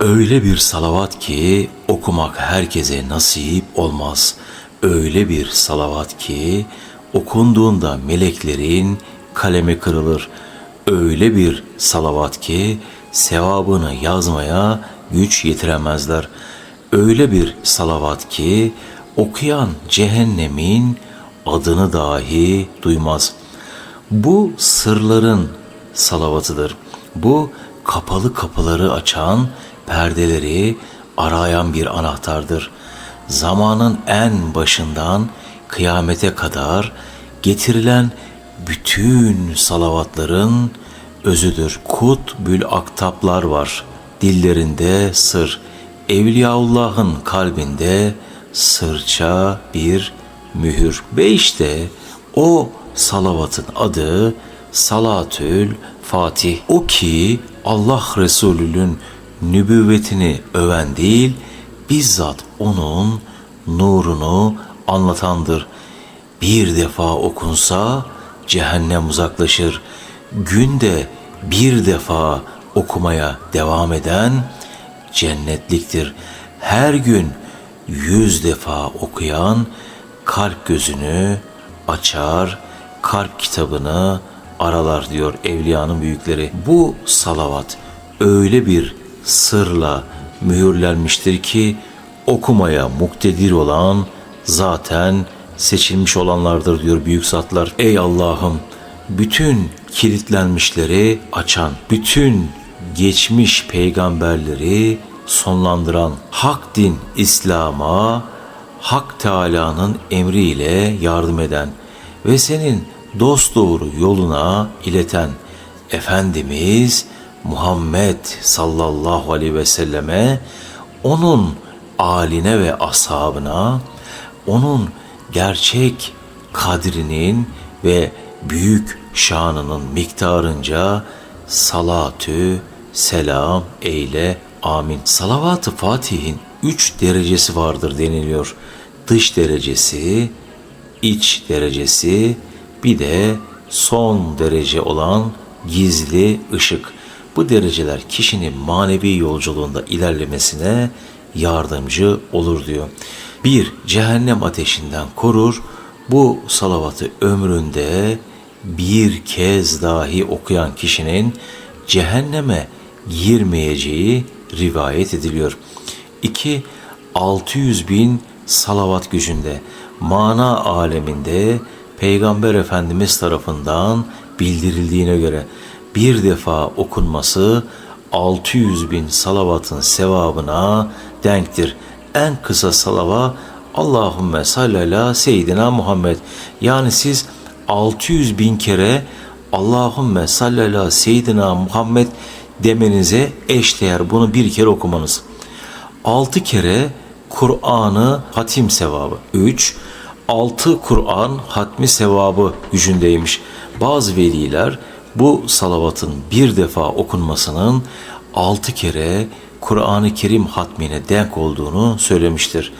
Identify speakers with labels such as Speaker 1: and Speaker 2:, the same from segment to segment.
Speaker 1: Öyle bir salavat ki okumak herkese nasip olmaz. Öyle bir salavat ki okunduğunda meleklerin kalemi kırılır. Öyle bir salavat ki sevabını yazmaya güç yetiremezler. Öyle bir salavat ki okuyan cehennemin adını dahi duymaz. Bu sırların salavatıdır. Bu kapalı kapıları açan, perdeleri arayan bir anahtardır. Zamanın en başından kıyamete kadar getirilen bütün salavatların özüdür. Kutbül aktaplar var. Dillerinde sır. Evliyaullah'ın kalbinde sırça bir mühür. Ve işte o salavatın adı Salatül Fatih. O ki Allah Resulü'nün nübüvvetini öven değil, bizzat onun nurunu anlatandır. Bir defa okunsa cehennem uzaklaşır. Günde bir defa okumaya devam eden cennetliktir. Her gün yüz defa okuyan kalp gözünü açar, kalp kitabını aralar diyor evliyanın büyükleri. Bu salavat öyle bir sırla mühürlenmiştir ki okumaya muktedir olan zaten seçilmiş olanlardır diyor büyük zatlar. Ey Allah'ım bütün kilitlenmişleri açan, bütün geçmiş peygamberleri sonlandıran hak din İslam'a Hak Teala'nın emriyle yardım eden ve senin dost doğru yoluna ileten Efendimiz Muhammed sallallahu aleyhi ve selleme onun aline ve ashabına onun gerçek kadrinin ve büyük şanının miktarınca salatü selam eyle amin. Salavat-ı Fatih'in üç derecesi vardır deniliyor. Dış derecesi, iç derecesi, bir de son derece olan gizli ışık. Bu dereceler kişinin manevi yolculuğunda ilerlemesine yardımcı olur diyor. Bir, cehennem ateşinden korur. Bu salavatı ömründe bir kez dahi okuyan kişinin cehenneme girmeyeceği rivayet ediliyor. 2. 600 bin salavat gücünde mana aleminde Peygamber Efendimiz tarafından bildirildiğine göre bir defa okunması 600 bin salavatın sevabına denktir. En kısa salava Allahümme salli ala seyyidina Muhammed. Yani siz 600 bin kere Allahümme salli ala seyyidina Muhammed demenize eşdeğer bunu bir kere okumanız. 6 kere Kur'an'ı hatim sevabı. 3. 6 Kur'an hatmi sevabı gücündeymiş. Bazı veliler bu salavatın bir defa okunmasının 6 kere Kur'an-ı Kerim hatmine denk olduğunu söylemiştir.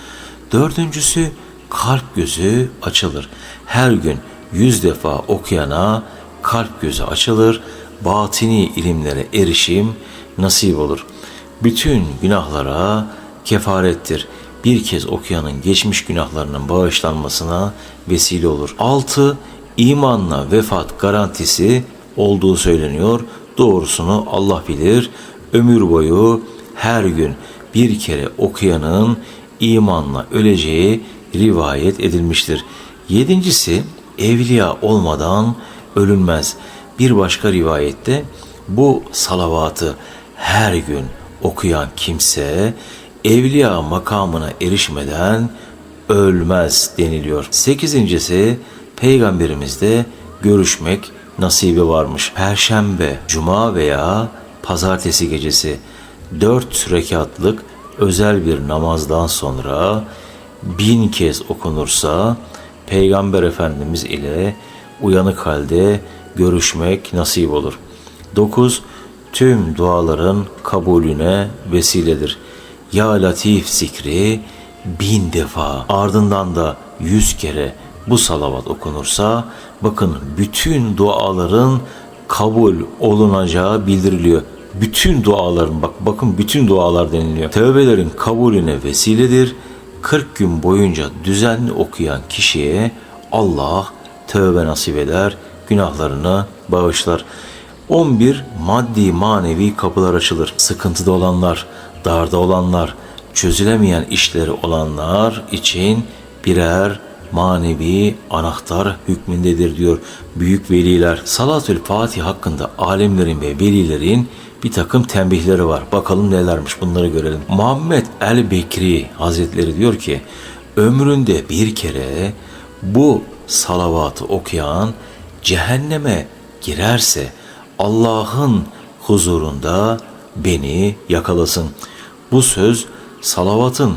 Speaker 1: Dördüncüsü kalp gözü açılır. Her gün yüz defa okuyana kalp gözü açılır, batini ilimlere erişim nasip olur. Bütün günahlara kefarettir. Bir kez okuyanın geçmiş günahlarının bağışlanmasına vesile olur. 6. İmanla vefat garantisi olduğu söyleniyor. Doğrusunu Allah bilir. Ömür boyu her gün bir kere okuyanın imanla öleceği rivayet edilmiştir. Yedincisi evliya olmadan ölünmez. Bir başka rivayette bu salavatı her gün okuyan kimse evliya makamına erişmeden ölmez deniliyor. Sekizincisi peygamberimizde görüşmek nasibi varmış. Perşembe, cuma veya pazartesi gecesi dört rekatlık özel bir namazdan sonra bin kez okunursa Peygamber Efendimiz ile uyanık halde görüşmek nasip olur. 9. Tüm duaların kabulüne vesiledir. Ya Latif zikri bin defa ardından da yüz kere bu salavat okunursa bakın bütün duaların kabul olunacağı bildiriliyor. bütün duaların bak bakın bütün dualar deniliyor. Tövbelerin kabulüne vesiledir. 40 gün boyunca düzenli okuyan kişiye Allah tövbe nasip eder, günahlarını bağışlar. 11 maddi manevi kapılar açılır. Sıkıntıda olanlar, darda olanlar, çözülemeyen işleri olanlar için birer manevi anahtar hükmündedir diyor büyük veliler. Salatül Fatih hakkında alimlerin ve velilerin bir takım tembihleri var. Bakalım nelermiş bunları görelim. Muhammed el Bekri Hazretleri diyor ki ömründe bir kere bu salavatı okuyan cehenneme girerse Allah'ın huzurunda beni yakalasın. Bu söz salavatın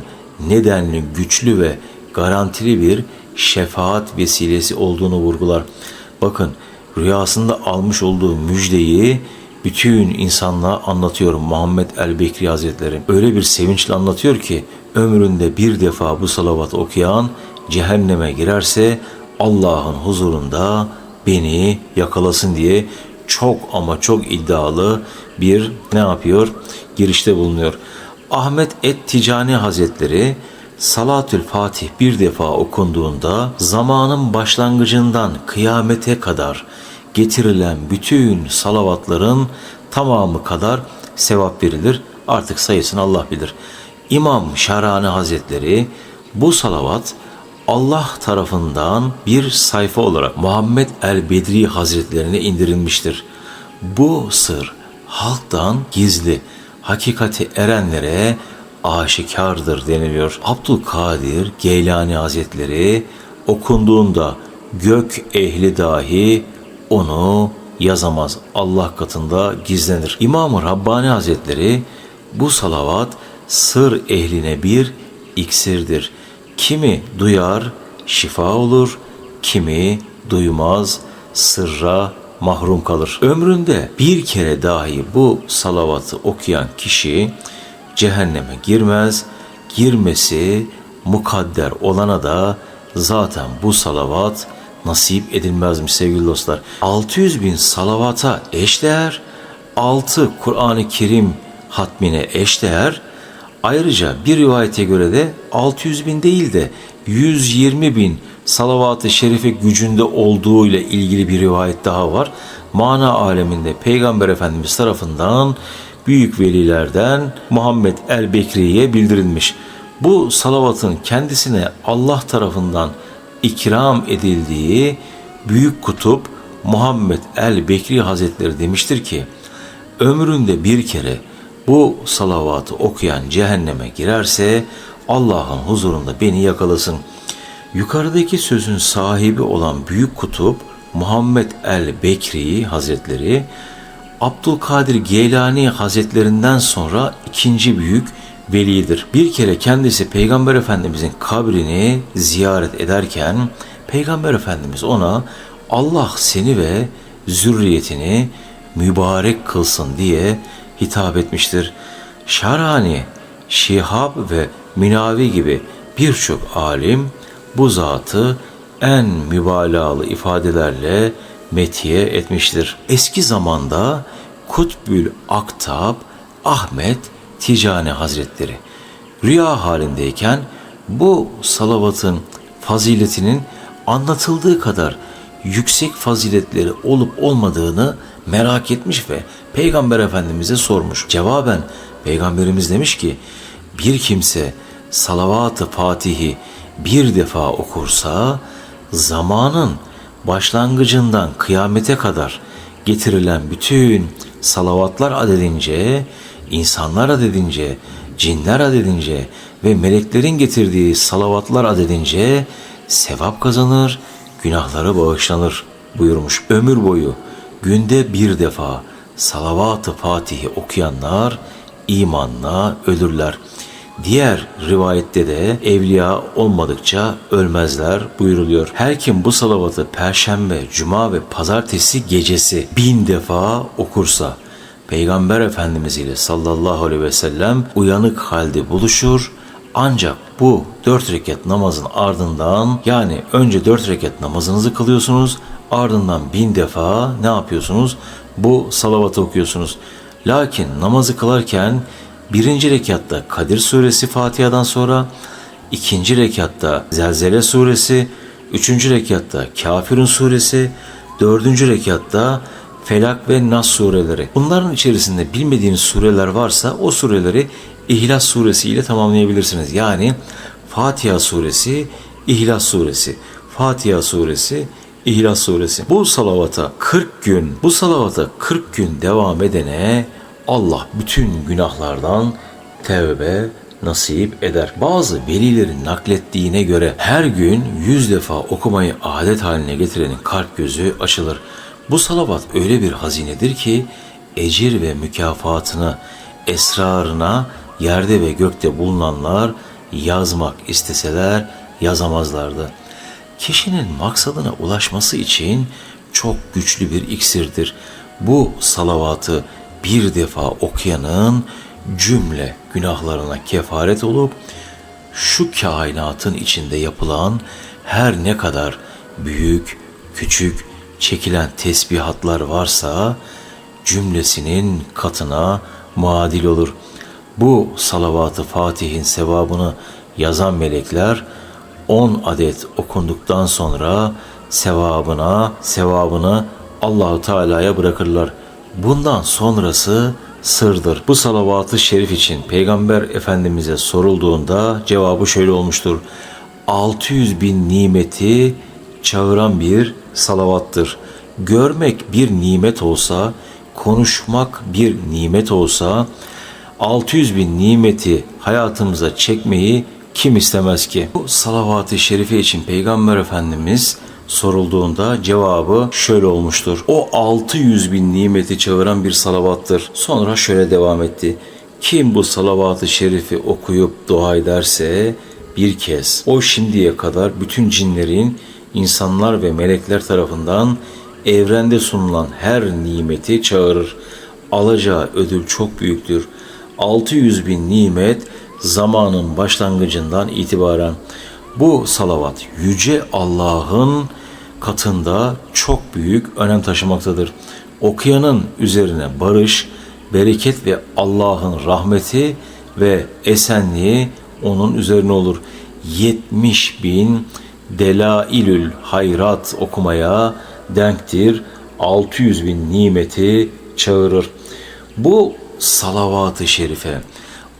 Speaker 1: nedenli güçlü ve garantili bir şefaat vesilesi olduğunu vurgular. Bakın rüyasında almış olduğu müjdeyi bütün insanlığa anlatıyor Muhammed el Bekri Hazretleri. Öyle bir sevinçle anlatıyor ki ömründe bir defa bu salavatı okuyan cehenneme girerse Allah'ın huzurunda beni yakalasın diye çok ama çok iddialı bir ne yapıyor? Girişte bulunuyor. Ahmet Et Ticani Hazretleri Salatül Fatih bir defa okunduğunda zamanın başlangıcından kıyamete kadar getirilen bütün salavatların tamamı kadar sevap verilir. Artık sayısını Allah bilir. İmam Şarani Hazretleri bu salavat Allah tarafından bir sayfa olarak Muhammed el-Bedri Hazretlerine indirilmiştir. Bu sır halktan gizli, hakikati erenlere aşikardır deniliyor. Abdülkadir Geylani Hazretleri okunduğunda gök ehli dahi onu yazamaz. Allah katında gizlenir. İmam-ı Rabbani Hazretleri bu salavat sır ehline bir iksirdir. Kimi duyar şifa olur, kimi duymaz sırra mahrum kalır. Ömründe bir kere dahi bu salavatı okuyan kişi cehenneme girmez. Girmesi mukadder olana da zaten bu salavat nasip edilmezmiş sevgili dostlar. 600 bin salavata eşdeğer, 6 Kur'an-ı Kerim hatmine eşdeğer, ayrıca bir rivayete göre de 600 bin değil de 120 bin salavat-ı şerife gücünde olduğu ile ilgili bir rivayet daha var. Mana aleminde Peygamber Efendimiz tarafından büyük velilerden Muhammed el-Bekri'ye bildirilmiş. Bu salavatın kendisine Allah tarafından ikram edildiği büyük kutup Muhammed el-Bekri Hazretleri demiştir ki, ömründe bir kere bu salavatı okuyan cehenneme girerse Allah'ın huzurunda beni yakalasın. Yukarıdaki sözün sahibi olan büyük kutup Muhammed el-Bekri Hazretleri Abdülkadir Geylani Hazretlerinden sonra ikinci büyük velidir. Bir kere kendisi Peygamber Efendimizin kabrini ziyaret ederken Peygamber Efendimiz ona Allah seni ve zürriyetini mübarek kılsın diye hitap etmiştir. Şarani, Şihab ve Minavi gibi birçok alim bu zatı en mübalağalı ifadelerle metiye etmiştir. Eski zamanda Kutbül Aktab Ahmet Ticani Hazretleri rüya halindeyken bu salavatın faziletinin anlatıldığı kadar yüksek faziletleri olup olmadığını merak etmiş ve Peygamber Efendimiz'e sormuş. Cevaben Peygamberimiz demiş ki bir kimse salavat-ı Fatih'i bir defa okursa zamanın başlangıcından kıyamete kadar getirilen bütün salavatlar adedince, insanlar adedince, cinler adedince ve meleklerin getirdiği salavatlar adedince sevap kazanır, günahları bağışlanır buyurmuş. Ömür boyu günde bir defa salavat-ı Fatih'i okuyanlar imanla ölürler.'' Diğer rivayette de evliya olmadıkça ölmezler buyuruluyor. Her kim bu salavatı perşembe, cuma ve pazartesi gecesi bin defa okursa Peygamber Efendimiz ile sallallahu aleyhi ve sellem uyanık halde buluşur. Ancak bu dört rekat namazın ardından yani önce dört rekat namazınızı kılıyorsunuz ardından bin defa ne yapıyorsunuz? Bu salavatı okuyorsunuz. Lakin namazı kılarken birinci rekatta Kadir suresi Fatiha'dan sonra, ikinci rekatta Zelzele suresi, üçüncü rekatta Kafirun suresi, dördüncü rekatta Felak ve Nas sureleri. Bunların içerisinde bilmediğiniz sureler varsa o sureleri İhlas suresi ile tamamlayabilirsiniz. Yani Fatiha suresi, İhlas suresi, Fatiha suresi, İhlas suresi. Bu salavata 40 gün, bu salavata 40 gün devam edene Allah bütün günahlardan tevbe nasip eder. Bazı velilerin naklettiğine göre her gün yüz defa okumayı adet haline getirenin kalp gözü açılır. Bu salavat öyle bir hazinedir ki ecir ve mükafatını, esrarına yerde ve gökte bulunanlar yazmak isteseler yazamazlardı. Kişinin maksadına ulaşması için çok güçlü bir iksirdir. Bu salavatı bir defa okuyanın cümle günahlarına kefaret olup şu kainatın içinde yapılan her ne kadar büyük, küçük, çekilen tesbihatlar varsa cümlesinin katına muadil olur. Bu salavatı Fatih'in sevabını yazan melekler 10 adet okunduktan sonra sevabına sevabını Allahu Teala'ya bırakırlar. Bundan sonrası sırdır. Bu salavatı şerif için Peygamber Efendimiz'e sorulduğunda cevabı şöyle olmuştur. 600 bin nimeti çağıran bir salavattır. Görmek bir nimet olsa, konuşmak bir nimet olsa, 600 bin nimeti hayatımıza çekmeyi kim istemez ki? Bu salavat-ı şerife için Peygamber Efendimiz sorulduğunda cevabı şöyle olmuştur. O 600 bin nimeti çağıran bir salavattır. Sonra şöyle devam etti. Kim bu salavat-ı şerifi okuyup dua ederse bir kez o şimdiye kadar bütün cinlerin insanlar ve melekler tarafından evrende sunulan her nimeti çağırır. Alacağı ödül çok büyüktür. 600 bin nimet zamanın başlangıcından itibaren bu salavat yüce Allah'ın katında çok büyük önem taşımaktadır. Okuyanın üzerine barış, bereket ve Allah'ın rahmeti ve esenliği onun üzerine olur. 70 bin delailül hayrat okumaya denktir. 600 bin nimeti çağırır. Bu salavat-ı şerife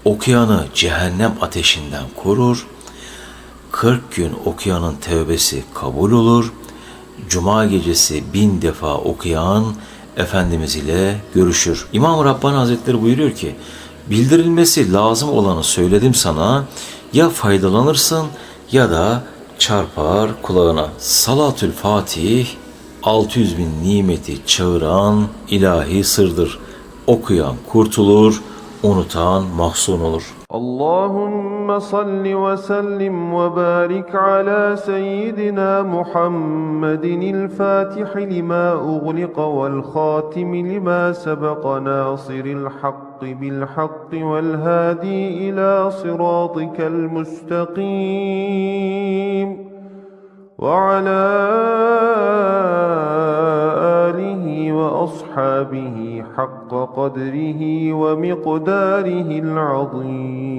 Speaker 1: okuyanı cehennem ateşinden korur. 40 gün okuyanın tevbesi kabul olur. Cuma gecesi bin defa okuyan Efendimiz ile görüşür. İmam Rabbani Hazretleri buyuruyor ki, bildirilmesi lazım olanı söyledim sana, ya faydalanırsın ya da çarpar kulağına. Salatül Fatih 600 bin nimeti çağıran ilahi sırdır. Okuyan kurtulur, unutan mahzun olur.
Speaker 2: اللهم صل وسلم وبارك على سيدنا محمد الفاتح لما أغلق والخاتم لما سبق ناصر الحق بالحق والهادي إلى صراطك المستقيم. وعلى آله وأصحابه حق قدره ومقداره العظيم.